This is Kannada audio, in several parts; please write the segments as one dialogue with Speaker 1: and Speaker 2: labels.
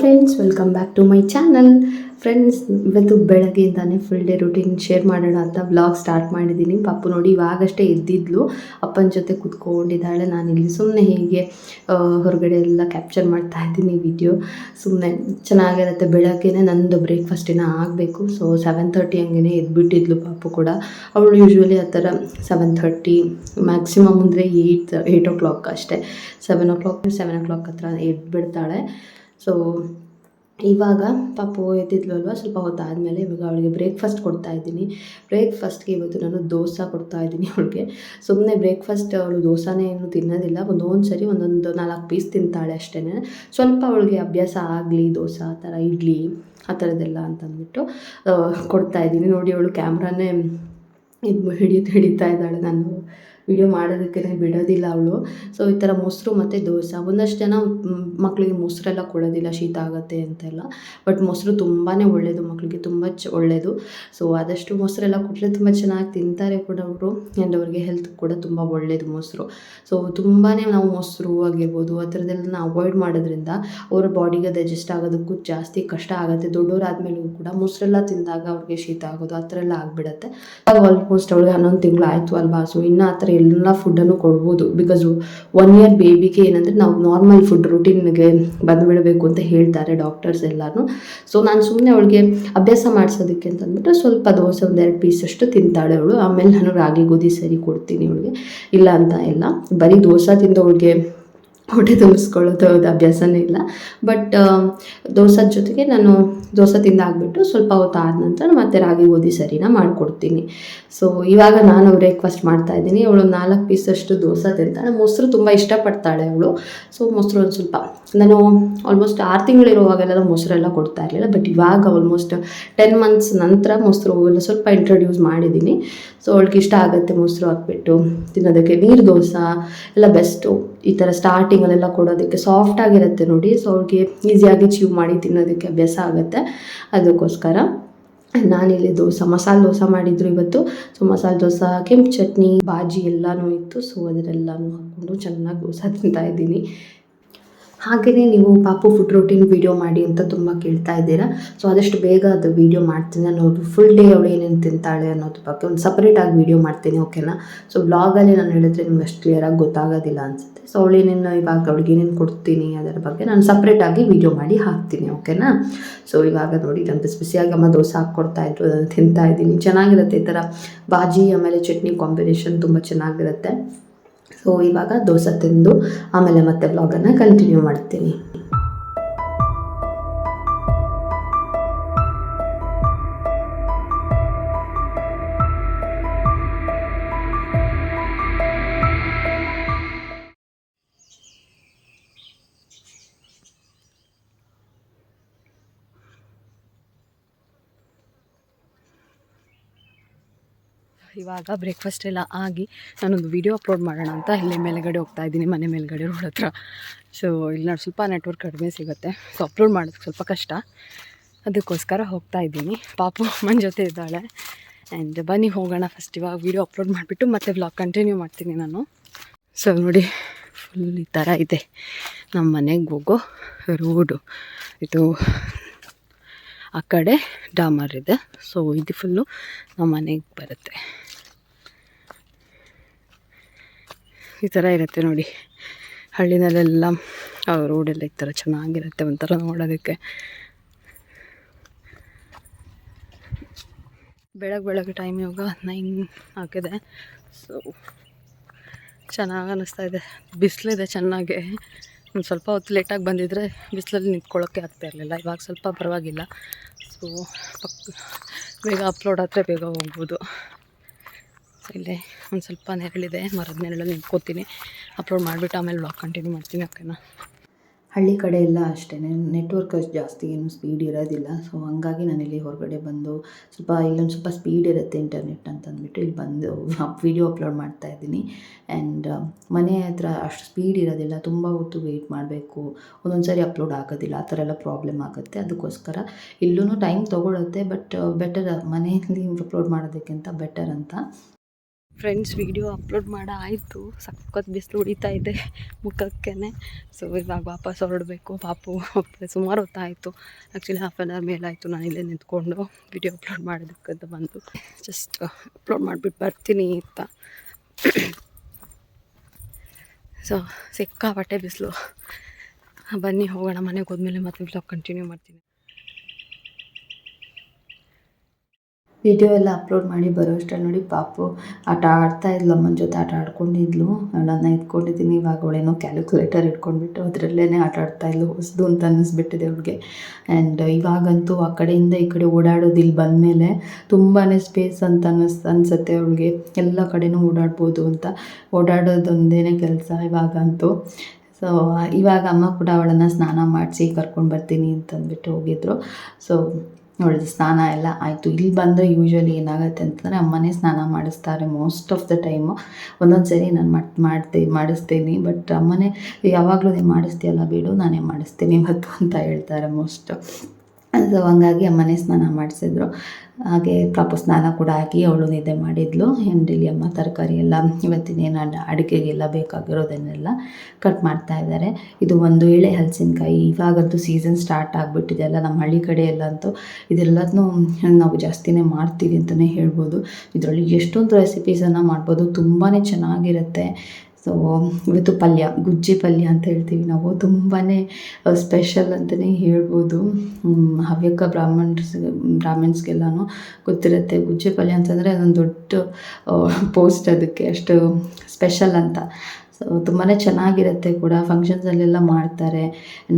Speaker 1: Friends welcome back to my channel friends ಇವತ್ತು ಬೆಳಗ್ಗೆಯಿಂದಾನೆ ಫುಲ್ ಡೇ ರುಟೀನ್ ಶೇರ್ ಮಾಡೋಣ ಅಂತ ವ್ಲಾಗ್ ಸ್ಟಾರ್ಟ್ ಮಾಡಿದ್ದೀನಿ. ಪಾಪು ನೋಡಿ ಇವಾಗಷ್ಟೇ ಎದ್ದಿದ್ಲು. ಅಪ್ಪನ ಜೊತೆ ಕುತ್ಕೊಂಡಿದ್ದಾಳೆ. ನಾನು ಇಲ್ಲಿ ಸುಮ್ಮನೆ ಹೀಗೆ ಹೊರಗಡೆ ಎಲ್ಲ ಕ್ಯಾಪ್ಚರ್ ಮಾಡ್ತಾ ಇದ್ದೀನಿ ವಿಡಿಯೋ ಸುಮ್ಮನೆ ಚೆನ್ನಾಗಿರುತ್ತೆ. ಬೆಳಗ್ಗೆನೇ ನಂದು ಬ್ರೇಕ್ಫಾಸ್ಟಿನ ಆಗಬೇಕು. ಸೊ ಸೆವೆನ್ ತರ್ಟಿ ಹಂಗೆ ಎದ್ಬಿಟ್ಟಿದ್ಲು ಪಾಪು ಕೂಡ. ಅವಳು ಯೂಶ್ವಲಿ ಆ ಥರ ಸೆವೆನ್ ತರ್ಟಿ ಮ್ಯಾಕ್ಸಿಮಮ್ ಅಂದರೆ ಏಯ್ಟ್ ಏಯ್ಟ್ ಓ ಕ್ಲಾಕ್ ಅಷ್ಟೇ. Seven o'clock seven o'clock ಹತ್ರ ಎದ್ಬಿಡ್ತಾಳೆ. ಸೊ ಇವಾಗ ಪಾಪು ಎದ್ದಿದ್ಲು ಅಲ್ವಾ? ಸ್ವಲ್ಪ ಹೊತ್ತಾದಮೇಲೆ ಇವಾಗ ಅವಳಿಗೆ ಬ್ರೇಕ್ಫಾಸ್ಟ್ ಕೊಡ್ತಾ ಇದ್ದೀನಿ. ಬ್ರೇಕ್ಫಾಸ್ಟ್ಗೆ ಇವತ್ತು ನಾನು ದೋಸೆ ಕೊಡ್ತಾ ಇದ್ದೀನಿ ಅವಳಿಗೆ. ಸುಮ್ಮನೆ ಬ್ರೇಕ್ಫಾಸ್ಟ್ ಅವಳು ದೋಸೆನೇ ಏನು ತಿನ್ನೋದಿಲ್ಲ. ಒಂದೊಂದು ಸರಿ ಒಂದೊಂದು ನಾಲ್ಕು ಪೀಸ್ ತಿಂತಾಳೆ ಅಷ್ಟೇ ಸ್ವಲ್ಪ ಅವಳಿಗೆ ಅಭ್ಯಾಸ ಆಗಲಿ, ದೋಸೆ ಆ ಥರ ಇಡ್ಲಿ ಆ ಥರದ್ದೆಲ್ಲ ಅಂತಂದ್ಬಿಟ್ಟು ಕೊಡ್ತಾ ಇದ್ದೀನಿ. ನೋಡಿ ಅವಳು ಕ್ಯಾಮ್ರಾನೇ ಇದು ಹಿಡಿದು ಹಿಡಿತಾ ಇದ್ದಾಳೆ. ನಾನು ವಿಡಿಯೋ ಮಾಡೋದಕ್ಕೆ ಬಿಡೋದಿಲ್ಲ ಅವಳು. ಸೊ ಈ ಥರ ಮೊಸರು ಮತ್ತು ದೋಸೆ, ಒಂದಷ್ಟು ಜನ ಮಕ್ಕಳಿಗೆ ಮೊಸರೆಲ್ಲ ಕೊಡೋದಿಲ್ಲ, ಶೀತ ಆಗುತ್ತೆ ಅಂತೆಲ್ಲ. ಬಟ್ ಮೊಸರು ತುಂಬಾ ಒಳ್ಳೆಯದು ಮಕ್ಕಳಿಗೆ ತುಂಬ ಚ ಒಳ್ಳೆಯದು ಸೊ ಆದಷ್ಟು ಮೊಸರೆಲ್ಲ ಕೊಟ್ಟರೆ ತುಂಬ ಚೆನ್ನಾಗಿ ತಿಂತಾರೆ ಕೂಡ ಅವರು. ಆ್ಯಂಡ್ ಅವ್ರಿಗೆ ಹೆಲ್ತ್ ಕೂಡ ತುಂಬ ಒಳ್ಳೆಯದು ಮೊಸರು. ಸೊ ತುಂಬಾ ನಾವು ಮೊಸರು ಆಗಿರ್ಬೋದು, ಆ ಥರದ್ದೆಲ್ಲ ಅವಾಯ್ಡ್ ಮಾಡೋದ್ರಿಂದ ಅವರ ಬಾಡಿಗೆ ಡೈಜೆಸ್ಟ್ ಆಗೋದಕ್ಕೂ ಜಾಸ್ತಿ ಕಷ್ಟ ಆಗುತ್ತೆ. ದೊಡ್ಡವರಾದ್ಮೇಲೂ ಕೂಡ ಮೊಸರೆಲ್ಲ ತಿಂದಾಗ ಅವ್ರಿಗೆ ಶೀತ ಆಗೋದು, ಆ ಥರ ಎಲ್ಲ ಆಗಿಬಿಡತ್ತೆ. ಆಲ್ಮೋಸ್ಟ್ ಅವಳಿಗೆ ಹನ್ನೊಂದು ತಿಂಗಳು ಆಯಿತು ಅಲ್ವಾ? ಸೊ ಇನ್ನೂ ಆ ಥರ ಎಲ್ಲ ಫುಡ್ಡನ್ನು ಕೊಡ್ಬೋದು. ಬಿಕಾಸ್ ಒನ್ ಇಯರ್ ಬೇಬಿಗೆ ಏನಂದರೆ ನಾವು ನಾರ್ಮಲ್ ಫುಡ್ ರುಟೀನ್ಗೆ ಬಂದುಬಿಡಬೇಕು ಅಂತ ಹೇಳ್ತಾರೆ ಡಾಕ್ಟರ್ಸ್ ಎಲ್ಲರೂ ಸೊ ನಾನು ಸುಮ್ಮನೆ ಅವಳಿಗೆ ಅಭ್ಯಾಸ ಮಾಡಿಸೋದಕ್ಕೆ ಅಂತಂದ್ಬಿಟ್ಟು ಸ್ವಲ್ಪ ದೋಸೆ ಒಂದೆರಡು ಪೀಸ್ ಅಷ್ಟು ತಿಂತಾಳೆ ಅವಳು. ಆಮೇಲೆ ನಾನು ರಾಗಿ ಗೋಧಿ ಸರಿ ಕೊಡ್ತೀನಿ ಅವಳಿಗೆ. ಇಲ್ಲ ಅಂತ ಇಲ್ಲ. ಬರೀ ದೋಸೆ ತಿಂದು ಅವಳಿಗೆ ಹೊಟ್ಟೆ ತುಂಬಿಸ್ಕೊಳ್ಳೋದು ಅಭ್ಯಾಸನೇ ಇಲ್ಲ. ಬಟ್ ದೋಸೆ ಜೊತೆಗೆ ನಾನು ದೋಸೆ ತಿಂದಾಗ್ಬಿಟ್ಟು ಸ್ವಲ್ಪ ಹೊತ್ತು ಆದ ನಂತರ ಮತ್ತೆ ರಾಗಿ ಗೋಧಿ ಸರಿನ ಮಾಡಿಕೊಡ್ತೀನಿ. ಸೊ ಇವಾಗ ನಾನು ಬ್ರೇಕ್ಫಾಸ್ಟ್ ಮಾಡ್ತಾ ಇದ್ದೀನಿ. ಅವಳು ನಾಲ್ಕು ಪೀಸಷ್ಟು ದೋಸೆ ತಿಂತಾಳೆ. ಮೊಸರು ತುಂಬ ಇಷ್ಟಪಡ್ತಾಳೆ ಅವಳು. ಸೊ ಮೊಸರು ಒಂದು ಸ್ವಲ್ಪ ನಾನು ಆಲ್ಮೋಸ್ಟ್ ಆರು ತಿಂಗಳಿರುವಾಗೆಲ್ಲ ಮೊಸರೆಲ್ಲ ಕೊಡ್ತಾ ಇರಲಿಲ್ಲ. ಬಟ್ ಇವಾಗ ಆಲ್ಮೋಸ್ಟ್ ಟೆನ್ ಮಂತ್ಸ್ ನಂತರ ಮೊಸರು ಎಲ್ಲ ಸ್ವಲ್ಪ ಇಂಟ್ರೊಡ್ಯೂಸ್ ಮಾಡಿದ್ದೀನಿ. ಸೊ ಅವಳಿಗೆ ಇಷ್ಟ ಆಗುತ್ತೆ ಮೊಸರು ಹಾಕ್ಬಿಟ್ಟು. ತಿನ್ನೋದಕ್ಕೆ ನೀರು ದೋಸೆ, ಎಲ್ಲ ಬೆಸ್ಟು ಈ ಥರ ಸ್ಟಾರ್ಟಿಂಗಲ್ಲೆಲ್ಲ ಕೊಡೋದಕ್ಕೆ ಸಾಫ್ಟ್ ಆಗಿರುತ್ತೆ ನೋಡಿ. ಸೊ ಅವ್ಳಿಗೆ ಈಸಿಯಾಗಿ ಚೀವ್ ಮಾಡಿ ತಿನ್ನೋದಕ್ಕೆ ಅಭ್ಯಾಸ ಆಗುತ್ತೆ. ಅದಕ್ಕೋಸ್ಕರ ನಾನಿಲ್ಲಿ ದೋಸೆ, ಮಸಾಲೆ ದೋಸೆ ಮಾಡಿದ್ರು ಇವತ್ತು. ಸೊ ಮಸಾಲೆ ದೋಸೆ, ಕೆಂಪು ಚಟ್ನಿ, ಬಾಜಿ ಎಲ್ಲನೂ ಇತ್ತು. ಸೊ ಅದರೆಲ್ಲನೂ ಹಾಕ್ಕೊಂಡು ಚೆನ್ನಾಗಿ ದೋಸೆ ತಿಂತಾ ಇದ್ದೀನಿ. ಹಾಗೆಯೇ ನೀವು ಪಾಪು ಫುಡ್ ರೂಟೀನ್ ವೀಡಿಯೋ ಮಾಡಿ ಅಂತ ತುಂಬ ಕೇಳ್ತಾ ಇದ್ದೀರಾ. ಸೊ ಆದಷ್ಟು ಬೇಗ ಅದು ವೀಡಿಯೋ ಮಾಡ್ತೀನಿ. ನಾನು ಫುಲ್ ಡೇ ಅವಳು ಏನೇನು ತಿಂತಾಳೆ ಅನ್ನೋದ್ರ ಬಗ್ಗೆ ಒಂದು ಸಪ್ರೇಟಾಗಿ ವೀಡಿಯೋ ಮಾಡ್ತೀನಿ ಓಕೆನಾ ಸೊ ಬ್ಲಾಗಲ್ಲಿ ನಾನು ಹೇಳಿದ್ರೆ ನಿಮ್ಗೆ ಅಷ್ಟು ಕ್ಲಿಯರಾಗಿ ಗೊತ್ತಾಗೋದಿಲ್ಲ ಅನಿಸುತ್ತೆ. ಸೊ ಅವಳು ಏನೇನು ಇವಾಗ ಅವಳಿಗೆ ಏನೇನು ಕೊಡ್ತೀನಿ ಅದರ ಬಗ್ಗೆ ನಾನು ಸಪ್ರೇಟಾಗಿ ವೀಡಿಯೋ ಮಾಡಿ ಹಾಕ್ತೀನಿ ಓಕೆನಾ ಸೊ ಇವಾಗ ನೋಡಿ ನಾನು ಬಿಸಿ ಬಿಸಿಯಾಗಿ ಅಮ್ಮ ದೋಸೆ ಹಾಕ್ಕೊಡ್ತಾ ಇದ್ರು, ಅದನ್ನು ತಿಂತಾ ಇದ್ದೀನಿ. ಚೆನ್ನಾಗಿರುತ್ತೆ ಈ ಥರ ಬಾಜಿ, ಆಮೇಲೆ ಚಟ್ನಿ ಕಾಂಬಿನೇಷನ್ ತುಂಬ ಚೆನ್ನಾಗಿರುತ್ತೆ. ಸೊ ಇವಾಗ ದೋಸೆ ತಿಂದು ಆಮೇಲೆ ಮತ್ತೆ ಬ್ಲಾಗನ್ನು ಕಂಟಿನ್ಯೂ ಮಾಡ್ತೀನಿ. ಇವಾಗ ಬ್ರೇಕ್ಫಾಸ್ಟ್ ಎಲ್ಲ ಆಗಿ ನಾನೊಂದು ವಿಡಿಯೋ ಅಪ್ಲೋಡ್ ಮಾಡೋಣ ಅಂತ ಇಲ್ಲಿ ಮೇಲ್ಗಡೆ ಹೋಗ್ತಾ ಇದ್ದೀನಿ, ಮನೆ ಮೇಲ್ಗಡೆ ರೋಡ್ ಹತ್ರ. ಸೊ ಇಲ್ಲಿ ನಾನು ಸ್ವಲ್ಪ ನೆಟ್ವರ್ಕ್ ಕಡಿಮೆ ಸಿಗುತ್ತೆ. ಸೊ ಅಪ್ಲೋಡ್ ಮಾಡೋದಕ್ಕೆ ಸ್ವಲ್ಪ ಕಷ್ಟ. ಅದಕ್ಕೋಸ್ಕರ ಹೋಗ್ತಾ ಇದ್ದೀನಿ. ಪಾಪು ಅಮ್ಮನ ಜೊತೆ ಇದ್ದಾಳೆ. ಆ್ಯಂಡ್ ಬನ್ನಿ ಹೋಗೋಣ ಫಸ್ಟ್ ಇವಾಗ ವೀಡಿಯೋ ಅಪ್ಲೋಡ್ ಮಾಡಿಬಿಟ್ಟು ಮತ್ತೆ ವ್ಲಾಗ್ ಕಂಟಿನ್ಯೂ ಮಾಡ್ತೀನಿ ನಾನು. ಸೊ ನೋಡಿ ಫುಲ್ ಈ ಥರ ಇದೆ. ನಮ್ಮ ಮನೆಗೆ ಹೋಗೋ ರೋಡು ಇದು ಆ ಕಡೆ ಡಾಮರ್ ಇದೆ. ಸೊ ಇದು ಫುಲ್ಲು ನಮ್ಮ ಮನೆಗೆ ಬರುತ್ತೆ. ಈ ಥರ ಇರುತ್ತೆ ನೋಡಿ. ಹಳ್ಳಿನಲ್ಲೆಲ್ಲ ರೋಡೆಲ್ಲ ಈ ಥರ ಚೆನ್ನಾಗಿರುತ್ತೆ ಒಂಥರ ನೋಡೋದಕ್ಕೆ. ಬೆಳಗ್ಗೆ ಬೆಳಗ್ಗೆ ಟೈಮ್ ಇವಾಗ ನೈನ್ ಹಾಕಿದೆ. ಸೊ ಚೆನ್ನಾಗಿ ಅನ್ನಿಸ್ತಾ ಇದೆ. ಬಿಸಿಲಿದೆ ಚೆನ್ನಾಗೆ. ಒಂದು ಸ್ವಲ್ಪ ಹೊತ್ತು ಲೇಟಾಗಿ ಬಂದಿದ್ದರೆ ಬಿಸಿಲಲ್ಲಿ ನಿಂತ್ಕೊಳ್ಳೋಕ್ಕೆ ಆಗ್ತಾ ಇರಲಿಲ್ಲ. ಇವಾಗ ಸ್ವಲ್ಪ ಪರವಾಗಿಲ್ಲ. ಸೊ ಬೇಗ ಅಪ್ಲೋಡ್ ಆದರೆ ಬೇಗ ಹೋಗ್ಬೋದು. ಇಲ್ಲೇ ಒಂದು ಸ್ವಲ್ಪ ನೆರಳಿದೆ, ಮರದ ನೆರಳಲ್ಲಿ ನಿಂತ್ಕೋತೀನಿ. ಅಪ್ಲೋಡ್ ಮಾಡಿಬಿಟ್ಟು ಆಮೇಲೆ ಬ್ಲಾಗ್ ಕಂಟಿನ್ಯೂ ಮಾಡ್ತೀನಿ ಓಕೆನಾ ಹಳ್ಳಿ ಕಡೆ ಎಲ್ಲ ಅಷ್ಟೇ ನೆಟ್ವರ್ಕ್ ಅಷ್ಟು ಜಾಸ್ತಿ ಏನು ಸ್ಪೀಡ್ ಇರೋದಿಲ್ಲ. ಸೊ ಹಂಗಾಗಿ ಇಲ್ಲಿ ಹೊರಗಡೆ ಬಂದು ಸ್ವಲ್ಪ ಇಲ್ಲೊಂದು ಸ್ವಲ್ಪ ಸ್ಪೀಡ್ ಇರುತ್ತೆ ಇಂಟರ್ನೆಟ್ ಅಂತಂದ್ಬಿಟ್ಟು ಇಲ್ಲಿ ಬಂದು ವೀಡಿಯೋ ಅಪ್ಲೋಡ್ ಮಾಡ್ತಾ ಇದ್ದೀನಿ. ಆ್ಯಂಡ್ ಮನೆ ಹತ್ರ ಅಷ್ಟು ಸ್ಪೀಡ್ ಇರೋದಿಲ್ಲ. ತುಂಬ ಹೊತ್ತು ವೆಯ್ಟ್ ಮಾಡಬೇಕು. ಒಂದೊಂದು ಸಾರಿ ಅಪ್ಲೋಡ್ ಆಗೋದಿಲ್ಲ. ಆ ಥರ ಎಲ್ಲ ಪ್ರಾಬ್ಲಮ್ ಆಗುತ್ತೆ. ಅದಕ್ಕೋಸ್ಕರ ಇಲ್ಲೂ ಟೈಮ್ ತೊಗೊಳುತ್ತೆ. ಬಟ್ ಬೆಟರ್ ಮನೆಯಲ್ಲಿ ಅಪ್ಲೋಡ್ ಮಾಡೋದಕ್ಕಿಂತ ಬೆಟರ್ ಅಂತ ಫ್ರೆಂಡ್ಸ್ ವಿಡಿಯೋ ಅಪ್ಲೋಡ್ ಮಾಡ ಆಯಿತು. ಸಖತ್ ಬಿಸಿಲು ಹೊಡಿತಾ ಇದೆ ಮುಖಕ್ಕೆ ಸೊ ಇವಾಗ ವಾಪಸ್ ಹೊರಡಬೇಕು. ಪಾಪು ಸುಮಾರು ಹೊತ್ತಾಯಿತು ಆ್ಯಕ್ಚುಲಿ ಹಾಫ್ ಆನ್ ಅವರ್ ಮೇಲಾಯಿತು ನಾನು ಇಲ್ಲೇ ನಿಂತ್ಕೊಂಡು ವಿಡಿಯೋ ಅಪ್ಲೋಡ್ ಮಾಡೋದಕ್ಕಂತ ಬಂದು ಜಸ್ಟ್ ಅಪ್ಲೋಡ್ ಮಾಡಿಬಿಟ್ಟು ಬರ್ತೀನಿ ಅಂತ. ಸೊ ಸಿಕ್ಕಾಪಟ್ಟೆ ಬಿಸಿಲು. ಬನ್ನಿ, ಹೋಗೋಣ ಮನೆಗೆ ಹೋದ್ಮೇಲೆ ಮತ್ತೆ ಬ್ಲಾಗ್ ಕಂಟಿನ್ಯೂ ಮಾಡ್ತೀನಿ. ವಿಡಿಯೋ ಎಲ್ಲ ಅಪ್ಲೋಡ್ ಮಾಡಿ ಬರೋ ಅಷ್ಟರಲ್ಲಿ ನೋಡಿ ಪಾಪು ಆಟ ಆಡ್ತಾ ಇದ್ಲು, ಅಮ್ಮನ ಜೊತೆ ಆಟ ಆಡ್ಕೊಂಡಿದ್ಲು. ಅವಳನ್ನ ಇಟ್ಕೊಂಡಿದ್ದೀನಿ ಇವಾಗ ಅವಳೇನೋ ಕ್ಯಾಲ್ಕುಲೇಟರ್ ಇಟ್ಕೊಂಡ್ಬಿಟ್ಟು ಅದರಲ್ಲೇ ಆಟ ಆಡ್ತಾ ಇದ್ಲು, ಹೊಸದು ಅಂತ ಅನ್ನಿಸ್ಬಿಟ್ಟಿದೆ ಅವ್ಳಿಗೆ. ಆ್ಯಂಡ್ ಇವಾಗಂತೂ ಆ ಕಡೆಯಿಂದ ಈ ಕಡೆ ಓಡಾಡೋದು ಇಲ್ಲಿ ಬಂದಮೇಲೆ ತುಂಬಾ ಸ್ಪೇಸ್ ಅಂತ ಅನ್ನಿಸ್, ಅನಿಸುತ್ತೆ ಅವಳಿಗೆ. ಎಲ್ಲ ಕಡೆನೂ ಓಡಾಡ್ಬೋದು ಅಂತ. ಓಡಾಡೋದೊಂದೇ ಕೆಲಸ ಇವಾಗಂತೂ. ಸೊ ಇವಾಗ ಅಮ್ಮ ಕೂಡ ಅವಳನ್ನು ಸ್ನಾನ ಮಾಡಿಸಿ ಕರ್ಕೊಂಡು ಬರ್ತೀನಿ ಅಂತಂದ್ಬಿಟ್ಟು ಹೋಗಿದ್ರು. ಸೊ ಅವಳದ್ದು ಸ್ನಾನ ಎಲ್ಲ ಆಯಿತು. ಇಲ್ಲಿ ಬಂದರೆ ಯೂಶ್ವಲಿ ಏನಾಗುತ್ತೆ ಅಂತಂದರೆ ಅಮ್ಮನೇ ಸ್ನಾನ ಮಾಡಿಸ್ತಾರೆ ಮೋಸ್ಟ್ ಆಫ್ ದ ಟೈಮು ಒಂದೊಂದು ಸರಿ ನಾನು ಮಟ್ ಮಾಡ್ತಿ, ಮಾಡಿಸ್ತೀನಿ ಬಟ್ ಅಮ್ಮನೇ, ಯಾವಾಗಲೂ ನೀವು ಮಾಡಿಸ್ತೀಯಲ್ಲ ಬಿಡು, ನಾನೇ ಮಾಡಿಸ್ತೀನಿ ಇವತ್ತು ಅಂತ ಹೇಳ್ತಾರೆ ಮೋಸ್ಟ್ ಸೊ ಹಂಗಾಗಿ ಅಮ್ಮನೇ ಸ್ನಾನ ಮಾಡಿಸಿದ್ರು. ಹಾಗೆ ಪಾಪ ಸ್ನಾನ ಕೂಡ ಹಾಕಿ ಅವಳು ನಿದ್ದೆ ಮಾಡಿದ್ಲು. ಹೆಂಡಿಲಿ ಅಮ್ಮ ತರಕಾರಿ ಎಲ್ಲ ಇವತ್ತಿನೇನು ಅಡುಗೆಗೆಲ್ಲ ಬೇಕಾಗಿರೋದನ್ನೆಲ್ಲ ಕಟ್ ಮಾಡ್ತಾ ಇದ್ದಾರೆ. ಇದು ಒಂದು ಎಳೆ ಹಲಸಿನಕಾಯಿ. ಇವಾಗಂತೂ ಸೀಸನ್ ಸ್ಟಾರ್ಟ್ ಆಗಿಬಿಟ್ಟಿದೆ ಅಲ್ಲ. ನಮ್ಮ ಹಳ್ಳಿ ಕಡೆ ಎಲ್ಲ ಅಂತೂ ಇದೆಲ್ಲದನ್ನೂ ನಾವು ಜಾಸ್ತಿನೇ ಮಾಡ್ತೀವಿ ಅಂತಲೇ ಹೇಳ್ಬೋದು. ಇದರಲ್ಲಿ ಎಷ್ಟೊಂದು ರೆಸಿಪೀಸನ್ನು ಮಾಡ್ಬೋದು. ತುಂಬಾ ಚೆನ್ನಾಗಿರುತ್ತೆ. ಸೊ ಇವತ್ತು ಪಲ್ಯ, ಗುಜ್ಜಿ ಪಲ್ಯ ಅಂತ ಹೇಳ್ತೀವಿ ನಾವು. ತುಂಬಾ ಸ್ಪೆಷಲ್ ಅಂತಲೇ ಹೇಳ್ಬೋದು. ಹವ್ಯಕ ಬ್ರಾಹ್ಮಣ್ಸ್ ಬ್ರಾಹ್ಮಿನ್ಸ್ಗೆಲ್ಲನೂ ಗೊತ್ತಿರುತ್ತೆ. ಗುಜ್ಜಿ ಪಲ್ಯ ಅಂತಂದರೆ ಅದೊಂದು ದೊಡ್ಡ ಪೋಸ್ಟ್ ಅದಕ್ಕೆ, ಅಷ್ಟು ಸ್ಪೆಷಲ್ ಅಂತ. ಸೊ ತುಂಬಾ ಚೆನ್ನಾಗಿರುತ್ತೆ ಕೂಡ. ಫಂಕ್ಷನ್ಸಲ್ಲೆಲ್ಲ ಮಾಡ್ತಾರೆ.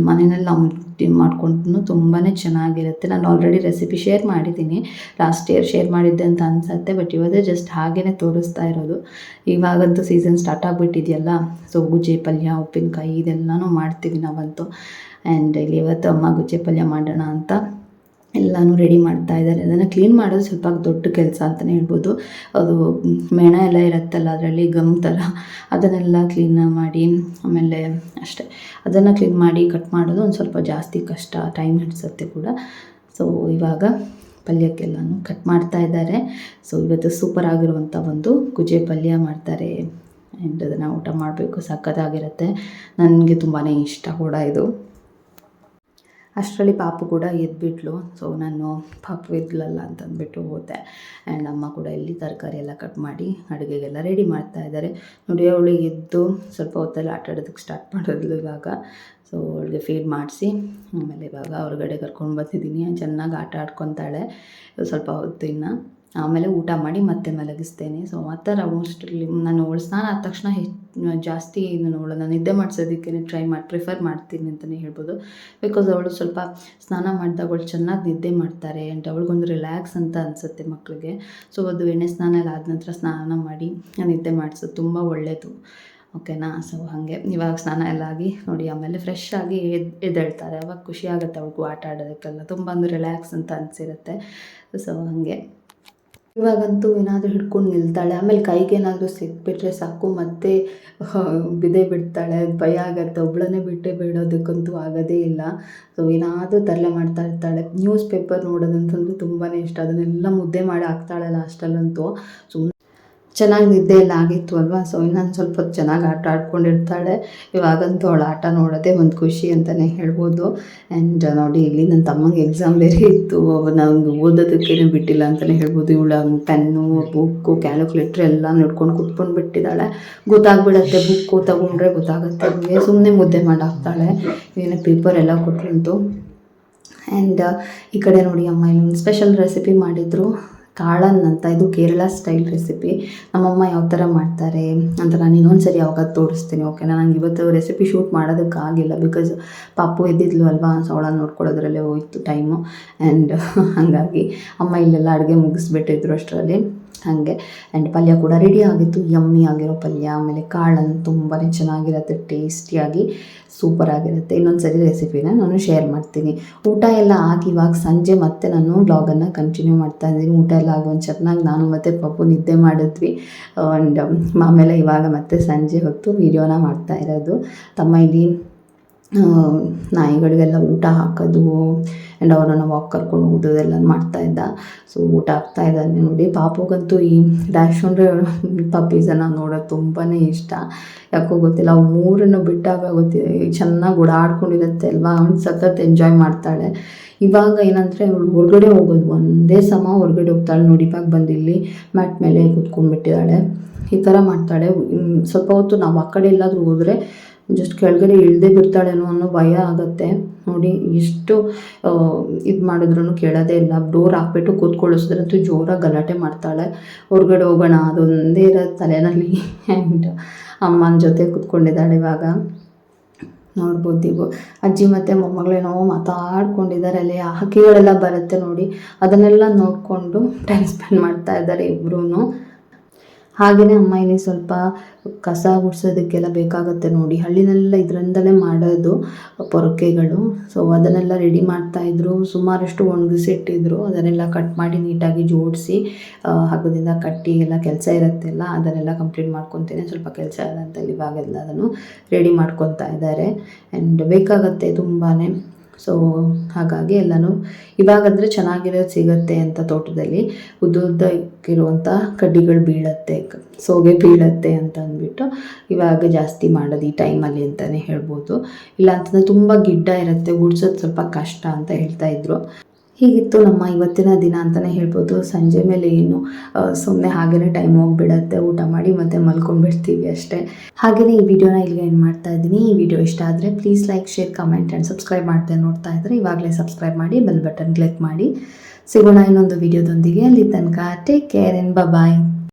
Speaker 1: ಮನೆಯಲ್ಲಿ ನಾವು ಮಾಡ್ಕೊಂಡು ತುಂಬಾ ಚೆನ್ನಾಗಿರುತ್ತೆ. ನಾನು ಆಲ್ರೆಡಿ ರೆಸಿಪಿ ಶೇರ್ ಮಾಡಿದ್ದೀನಿ. ಲಾಸ್ಟ್ ಇಯರ್ ಶೇರ್ ಮಾಡಿದ್ದೆ ಅಂತ ಅನ್ಸುತ್ತೆ ಬಟ್ ಇವತ್ತೇ ಜಸ್ಟ್ ಹಾಗೇ ತೋರಿಸ್ತಾ ಇರೋದು. ಇವಾಗಂತೂ ಸೀಸನ್ ಸ್ಟಾರ್ಟ್ ಆಗಿಬಿಟ್ಟಿದೆಯಲ್ಲ? ಸೊ ಗುಜ್ಜೆ ಪಲ್ಯ, ಉಪ್ಪಿನಕಾಯಿ ಇದೆಲ್ಲನೂ ಮಾಡ್ತೀವಿ ನಾವಂತೂ. ಆ್ಯಂಡ್ ಇಲ್ಲಿ ಇವತ್ತು ಅಮ್ಮ ಗುಜ್ಜೆ ಪಲ್ಯ ಮಾಡೋಣ ಅಂತ ಎಲ್ಲನೂ ರೆಡಿ ಮಾಡ್ತಾ ಇದ್ದಾರೆ. ಅದನ್ನು ಕ್ಲೀನ್ ಮಾಡೋದು ಸ್ವಲ್ಪ ದೊಡ್ಡ ಕೆಲಸ ಅಂತಲೇ ಹೇಳ್ಬೋದು. ಅದು ಮೇಣ ಎಲ್ಲ ಇರುತ್ತಲ್ಲ, ಅದರಲ್ಲಿ ಗಮ್ ಥರ ಅದನ್ನೆಲ್ಲ ಕ್ಲೀನ್ ಮಾಡಿ, ಆಮೇಲೆ ಅಷ್ಟೇ. ಅದನ್ನು ಕ್ಲೀನ್ ಮಾಡಿ ಕಟ್ ಮಾಡೋದು ಒಂದು ಸ್ವಲ್ಪ ಜಾಸ್ತಿ ಕಷ್ಟ ಟೈಮ್ ಹಿಡಿಸುತ್ತೆ ಕೂಡ. ಸೊ ಇವಾಗ ಪಲ್ಯಕ್ಕೆಲ್ಲನೂ ಕಟ್ ಮಾಡ್ತಾ ಇದ್ದಾರೆ. ಸೊ ಇವತ್ತು ಸೂಪರ್ ಆಗಿರುವಂಥ ಒಂದು ಗುಜೆ ಪಲ್ಯ ಮಾಡ್ತಾರೆ. ಆ್ಯಂಡ್ ಅದನ್ನು ಊಟ ಮಾಡಬೇಕು, ಸಖತ್ತಾಗಿರುತ್ತೆ. ನನಗೆ ತುಂಬಾ ಇಷ್ಟ ಕೂಡ ಇದು. ಅಷ್ಟರಲ್ಲಿ ಪಾಪು ಕೂಡ ಎದ್ಬಿಟ್ಲು. ಸೊ ನಾನು ಪಾಪು ಎದ್ಲಲ್ಲ ಅಂತಂದ್ಬಿಟ್ಟು ಹೋದೆ. ಆ್ಯಂಡ್ ಅಮ್ಮ ಕೂಡ ಇಲ್ಲಿ ತರಕಾರಿ ಎಲ್ಲ ಕಟ್ ಮಾಡಿ ಅಡುಗೆಗೆಲ್ಲ ರೆಡಿ ಮಾಡ್ತಾ ಇದ್ದಾರೆ. ನೋಡಿ, ಅವಳು ಎದ್ದು ಸ್ವಲ್ಪ ಹೊತ್ತಲ್ಲಿ ಆಟ ಆಡೋದಕ್ಕೆ ಸ್ಟಾರ್ಟ್ ಮಾಡಿದ್ಲು ಇವಾಗ. ಸೊ ಅವಳಿಗೆ ಫೀಡ್ ಮಾಡಿಸಿ, ಆಮೇಲೆ ಇವಾಗ ಹೊರಗಡೆ ಕರ್ಕೊಂಡು ಬಂದಿದ್ದೀನಿ. ಚೆನ್ನಾಗಿ ಆಟ ಆಡ್ಕೊತಾಳೆ. ಸ್ವಲ್ಪ ಹೊತ್ತು ಇನ್ನು. ಆಮೇಲೆ ಊಟ ಮಾಡಿ ಮತ್ತೆ ಮಲಗಿಸ್ತೇನೆ. ಸೊ ಆ ಥರ ಮೋಸ್ಟ್ಲಿ ನಾನು ಅವಳು ಆದ ತಕ್ಷಣ ಹೆಚ್ಚು ಜಾಸ್ತಿ ನಾನು ಅವಳನ್ನು ನಿದ್ದೆ ಮಾಡಿಸೋದಕ್ಕೆ ಟ್ರೈ ಮಾಡಿ ಪ್ರಿಫರ್ ಮಾಡ್ತೀನಿ ಅಂತಲೇ ಹೇಳ್ಬೋದು. ಬಿಕಾಸ್ ಅವಳು ಸ್ವಲ್ಪ ಸ್ನಾನ ಮಾಡಿದಾಗ ಅವಳು ಚೆನ್ನಾಗಿ ನಿದ್ದೆ ಮಾಡ್ತಾರೆ ಆ್ಯಂಡ್ ಅವಳಿಗೊಂದು ರಿಲ್ಯಾಕ್ಸ್ ಅಂತ ಅನಿಸುತ್ತೆ ಮಕ್ಕಳಿಗೆ ಸೊ ಅದು ಎಣ್ಣೆ ಸ್ನಾನ ಎಲ್ಲ ಆದ ನಂತರ ಸ್ನಾನ ಮಾಡಿ ನಿದ್ದೆ ಮಾಡಿಸೋದು ತುಂಬ ಒಳ್ಳೆಯದು ಓಕೆನಾ ಸೊ ಹಾಗೆ. ಇವಾಗ ಸ್ನಾನ ಎಲ್ಲ ಆಗಿ ನೋಡಿ, ಆಮೇಲೆ ಫ್ರೆಶ್ ಆಗಿ ಎದ್, ಎದ್ದೇಳ್ತಾರೆ. ಅವಾಗ ಖುಷಿ ಆಗುತ್ತೆ ಆಟ ಆಡೋದಕ್ಕೆಲ್ಲ. ತುಂಬ ಒಂದು ರಿಲ್ಯಾಕ್ಸ್ ಅಂತ ಅನಿಸಿರುತ್ತೆ. ಸೊ ಹಾಗೆ. ಇವಾಗಂತೂ ಏನಾದರೂ ಹಿಡ್ಕೊಂಡು ನಿಲ್ತಾಳೆ. ಆಮೇಲೆ ಕೈಗೆ ಏನಾದರೂ ಸಿಕ್ಬಿಟ್ರೆ ಸಾಕು, ಮತ್ತೆ ಬಿದ್ದೇ ಬಿಡ್ತಾಳೆ, ಭಯ ಆಗತ್ತೆ. ಒಬ್ಬಳನ್ನೇ ಬಿಟ್ಟೇ ಬಿಡೋದಕ್ಕಂತೂ ಆಗೋದೇ ಇಲ್ಲ. ಸೊ ಏನಾದರೂ ತರಲೆ ಮಾಡ್ತಾ ಇರ್ತಾಳೆ. ನ್ಯೂಸ್ ಪೇಪರ್ ನೋಡೋದಂತಂದ್ರೆ ತುಂಬಾ ಇಷ್ಟ. ಅದನ್ನೆಲ್ಲ ಮುದ್ದೆ ಮಾಡಿ ಹಾಕ್ತಾಳೆ ಲಾಸ್ಟಲ್ಲಂತೂ ಸುಮ್ಮನೆ ಚೆನ್ನಾಗಿ ನಿದ್ದೆ ಎಲ್ಲ ಆಗಿತ್ತು ಅಲ್ವಾ? ಸೊ ಇನ್ನೊಂದು ಸ್ವಲ್ಪ ಹೊತ್ತು ಚೆನ್ನಾಗಿ ಆಟ ಆಡ್ಕೊಂಡಿರ್ತಾಳೆ. ಇವಾಗಂತೂ ಅವಳ ಆಟ ನೋಡೋದೇ ಒಂದು ಖುಷಿ ಅಂತಲೇ ಹೇಳ್ಬೋದು. ಆ್ಯಂಡ್ ನೋಡಿ, ಇಲ್ಲಿ ನನ್ನ ತಮ್ಮಂಗೆ ಎಕ್ಸಾಮ್ ಬೇರೆ ಇತ್ತು. ನಾವು ಓದೋದಕ್ಕೇನು ಬಿಟ್ಟಿಲ್ಲ ಅಂತಲೇ ಹೇಳ್ಬೋದು. ಇವಳ ಪೆನ್ನು, ಬುಕ್ಕು, ಕ್ಯಾಲ್ಕುಲೇಟ್ರ್ ಎಲ್ಲ ನೋಡ್ಕೊಂಡು ಕುತ್ಕೊಂಡು ಬಿಟ್ಟಿದ್ದಾಳೆ. ಗೊತ್ತಾಗ್ಬಿಡತ್ತೆ ಬುಕ್ಕು ತಗೊಂಡ್ರೆ ಗೊತ್ತಾಗುತ್ತೆ. ಅವಳಿಗೆ ಸುಮ್ಮನೆ ಮುದ್ದೆ ಮಾಡಾಕ್ತಾಳೆ. ಏನು ಪೇಪರ್ ಎಲ್ಲ ಕೊಟ್ರಂತು ಆ್ಯಂಡ್ ಈ ಕಡೆ ನೋಡಿ, ಅಮ್ಮ ಇಲ್ಲೊಂದು ಸ್ಪೆಷಲ್ ರೆಸಿಪಿ ಮಾಡಿದರು. ಕಾಳನ್ ಅಂತ, ಇದು ಕೇರಳ ಸ್ಟೈಲ್ ರೆಸಿಪಿ ನಮ್ಮಮ್ಮ ಯಾವ ಥರ ಮಾಡ್ತಾರೆ? ಅಂತ ನಾನು ಇನ್ನೊಂದು ಸರಿ ಯಾವಾಗ ತೋರಿಸ್ತೀನಿ ಓಕೆನಾ ನಂಗೆ ಇವತ್ತು ರೆಸಿಪಿ ಶೂಟ್ ಮಾಡೋದಕ್ಕಾಗಿಲ್ಲ ಬಿಕಾಸ್ ಪಾಪು ಎದ್ದಿದ್ಲು ಅಲ್ವಾ ಅವಳನ್ನ ನೋಡ್ಕೊಳ್ಳೋದ್ರಲ್ಲೇ ಹೋಯ್ತು ಟೈಮು ಆ್ಯಂಡ್ ಹಾಗಾಗಿ ಅಮ್ಮ ಇಲ್ಲೆಲ್ಲ ಅಡುಗೆ ಮುಗಿಸ್ಬಿಟ್ಟಿದ್ರು ಅಷ್ಟರಲ್ಲಿ. ಹಾಗೆ. ಆ್ಯಂಡ್ ಪಲ್ಯ ಕೂಡ ರೆಡಿ ಆಗಿತ್ತು. ಯಮ್ಮಿ ಆಗಿರೋ ಪಲ್ಯ, ಆಮೇಲೆ ಕಾಳನ್ನು ತುಂಬಾ ಚೆನ್ನಾಗಿರುತ್ತೆ ಟೇಸ್ಟಿಯಾಗಿ ಸೂಪರ್ ಆಗಿರುತ್ತೆ. ಇನ್ನೊಂದು ಸರಿ ರೆಸಿಪಿನ ನಾನು ಶೇರ್ ಮಾಡ್ತೀನಿ. ಊಟ ಎಲ್ಲ ಆಗಿ ಇವಾಗ ಸಂಜೆ ಮತ್ತೆ ನಾನು ಬ್ಲಾಗನ್ನು ಕಂಟಿನ್ಯೂ ಮಾಡ್ತಾ ಇದ್ದೀನಿ. ಊಟ ಎಲ್ಲ ಆಗಿ ಒಂದು ಚೆನ್ನಾಗಿ ನಾನು ಮತ್ತು ಪಪ್ಪು ನಿದ್ದೆ ಮಾಡಿದ್ವಿ. ಆ್ಯಂಡ್ ಆಮೇಲೆ ಇವಾಗ ಮತ್ತೆ ಸಂಜೆ ಹೊತ್ತು ವೀಡಿಯೋನ ಮಾಡ್ತಾ ಇರೋದು. ತಮ್ಮ ಇಲ್ಲಿ ನಾಯಿಗಳಿಗೆಲ್ಲ ಊಟ ಹಾಕೋದು ಆ್ಯಂಡ್ ಅವರನ್ನು ವಾಕ್ ಕರ್ಕೊಂಡು ಹೋಗೋದು ಅದೆಲ್ಲ ಮಾಡ್ತಾ ಇದ್ದ. ಸೊ ಊಟ ಹಾಕ್ತಾ ಇದ್ದಾನೆ ನೋಡಿ, ಪಾಪುಗಂತೂ ಈ ಡ್ಯಾಶ್ ಅಂದರೆ ಪಪ್ಪೀಸನ್ನು ನೋಡೋದು ತುಂಬಾ ಇಷ್ಟ. ಯಾಕೋ ಗೊತ್ತಿಲ್ಲ, ಅವು ಮೂರನ್ನು ಬಿಟ್ಟಾಗ ಗೊತ್ತಿದೆ ಚೆನ್ನಾಗಿ ಓಡಾಡ್ಕೊಂಡಿರುತ್ತೆ ಅಲ್ವಾ? ಅವ್ನು ಸತತ್ ಎಂಜಾಯ್ ಮಾಡ್ತಾಳೆ. ಇವಾಗ ಏನಂದರೆ ಅವಳು ಹೊರಗಡೆ ಹೋಗೋದು. ಒಂದೇ ಸಮ ಹೊರಗಡೆ ಹೋಗ್ತಾಳೆ. ನೋಡಿ, ಇವಾಗ ಬಂದು ಇಲ್ಲಿ ಮ್ಯಾಟ್ ಮೇಲೆ ಕೂತ್ಕೊಂಡ್ಬಿಟ್ಟಿದ್ದಾಳೆ. ಈ ಥರ ಮಾಡ್ತಾಳೆ. ಸ್ವಲ್ಪ ಹೊತ್ತು ನಾವು ಆ ಕಡೆ ಎಲ್ಲಾದರೂ ಹೋದರೆ ಜಸ್ಟ್ ಕೆಳಗಡೆ ಇಳ್ದೇ ಬಿಡ್ತಾಳೇನೋ ಅನ್ನೋ ಭಯ ಆಗುತ್ತೆ. ನೋಡಿ ಎಷ್ಟು ಇದು ಮಾಡಿದ್ರು ಕೇಳೋದೇ ಇಲ್ಲ. ಡೋರ್ ಹಾಕ್ಬಿಟ್ಟು ಕೂತ್ಕೊಳ್ಳಿಸಿದ್ರಂತೂ ಜೋರಾಗಿ ಗಲಾಟೆ ಮಾಡ್ತಾಳೆ. ಹೊರಗಡೆ ಹೋಗೋಣ, ಅದೊಂದೇ ಇರೋ ತಲೆಯಲ್ಲಿ ಆ್ಯಂಡ್ ಅಮ್ಮನ ಜೊತೆ ಕೂತ್ಕೊಂಡಿದ್ದಾಳೆ ಇವಾಗ. ನೋಡ್ಬೋದು ಇವು ಅಜ್ಜಿ ಮತ್ತು ಮೊಮ್ಮಗಳೇನೋ ಮಾತಾಡ್ಕೊಂಡಿದ್ದಾರೆ ಅಲ್ಲಿ. ಹಕ್ಕಿಗಳೆಲ್ಲ ಬರುತ್ತೆ ನೋಡಿ. ಅದನ್ನೆಲ್ಲ ನೋಡಿಕೊಂಡು ಟೈಮ್ ಸ್ಪೆಂಡ್ ಮಾಡ್ತಾ ಇದ್ದಾರೆ ಇಬ್ಬರೂ ಹಾಗೆಯೇ ಅಮ್ಮ ಇಲ್ಲಿ ಸ್ವಲ್ಪ ಕಸ ಗುಡಿಸೋದಕ್ಕೆಲ್ಲ ಬೇಕಾಗುತ್ತೆ ನೋಡಿ. ಹಳ್ಳಿನೆಲ್ಲ ಇದರಿಂದಲೇ ಮಾಡೋದು ಪೊರಕೆಗಳು. ಸೊ ಅದನ್ನೆಲ್ಲ ರೆಡಿ ಮಾಡ್ತಾಯಿದ್ರು ಸುಮಾರಷ್ಟು ಒಣಗಿಸಿಟ್ಟಿದ್ರು ಅದನ್ನೆಲ್ಲ ಕಟ್ ಮಾಡಿ ನೀಟಾಗಿ ಜೋಡಿಸಿ ಹಗ್ಗದಿಂದ ಕಟ್ಟಿ ಎಲ್ಲ ಕೆಲಸ ಇರುತ್ತೆ ಅಲ್ಲ ಅದನ್ನೆಲ್ಲ ಕಂಪ್ಲೀಟ್ ಮಾಡ್ಕೊತೀನಿ. ಸ್ವಲ್ಪ ಕೆಲಸ ಇದೆ ಅಂತ ಇವಾಗೆಲ್ಲ ಅದನ್ನು ರೆಡಿ ಮಾಡ್ಕೊತಾ ಇದ್ದಾರೆ. ಆ್ಯಂಡ್ ಬೇಕಾಗತ್ತೆ ತುಂಬಾ ಸೊ ಹಾಗಾಗಿ ಎಲ್ಲನೂ ಇವಾಗಂದರೆ ಚೆನ್ನಾಗಿರೋದು ಸಿಗುತ್ತೆ ಅಂತ ತೋಟದಲ್ಲಿ ಉದ್ದ ಉದ್ದಕ್ಕಿರುವಂಥ ಕಡ್ಡಿಗಳು ಬೀಳತ್ತೆ, ಸೋಗೆ ಬೀಳತ್ತೆ ಅಂತ ಅಂದ್ಬಿಟ್ಟು ಇವಾಗ ಜಾಸ್ತಿ ಮಾಡೋದು ಈ ಟೈಮಲ್ಲಿ ಅಂತಲೇ ಹೇಳ್ಬೋದು. ಇಲ್ಲ ಅಂತಂದರೆ ತುಂಬ ಗಿಡ್ಡ ಇರುತ್ತೆ, ಗುಡ್ಸೋದು ಸ್ವಲ್ಪ ಕಷ್ಟ ಅಂತ ಹೇಳ್ತಾ ಇದ್ರು. ಹೀಗಿತ್ತು ನಮ್ಮ ಇವತ್ತಿನ ದಿನ ಅಂತಲೇ ಹೇಳ್ಬೋದು. ಸಂಜೆ ಮೇಲೆ ಏನು ಸುಮ್ಮನೆ ಹಾಗೇ ಟೈಮ್ ಹೋಗಿಬಿಡತ್ತೆ. ಊಟ ಮಾಡಿ ಮತ್ತೆ ಮಲ್ಕೊಂಡ್ಬಿಡ್ತೀವಿ ಅಷ್ಟೇ. ಹಾಗೆಯೇ ಈ ವಿಡಿಯೋನ ಇಲ್ಲಿಗೆ ಏನು ಮಾಡ್ತಾ ಇದ್ದೀನಿ. ಈ ವಿಡಿಯೋ ಇಷ್ಟ ಆದರೆ please like share comment and subscribe ಮಾಡ್ತಾ ನೋಡ್ತಾ ಇದ್ದರೆ ಇವಾಗಲೇ ಸಬ್ಸ್ಕ್ರೈಬ್ ಮಾಡಿ ಬೆಲ್ ಬಟನ್ ಕ್ಲಿಕ್ ಮಾಡಿ. ಸಿಗೋಣ ಇನ್ನೊಂದು ವಿಡಿಯೋದೊಂದಿಗೆ. ಅಲ್ಲಿ ತನಕ ಟೇಕ್ ಕೇರ್ ಆ್ಯಂಡ್ ಬಾಯ್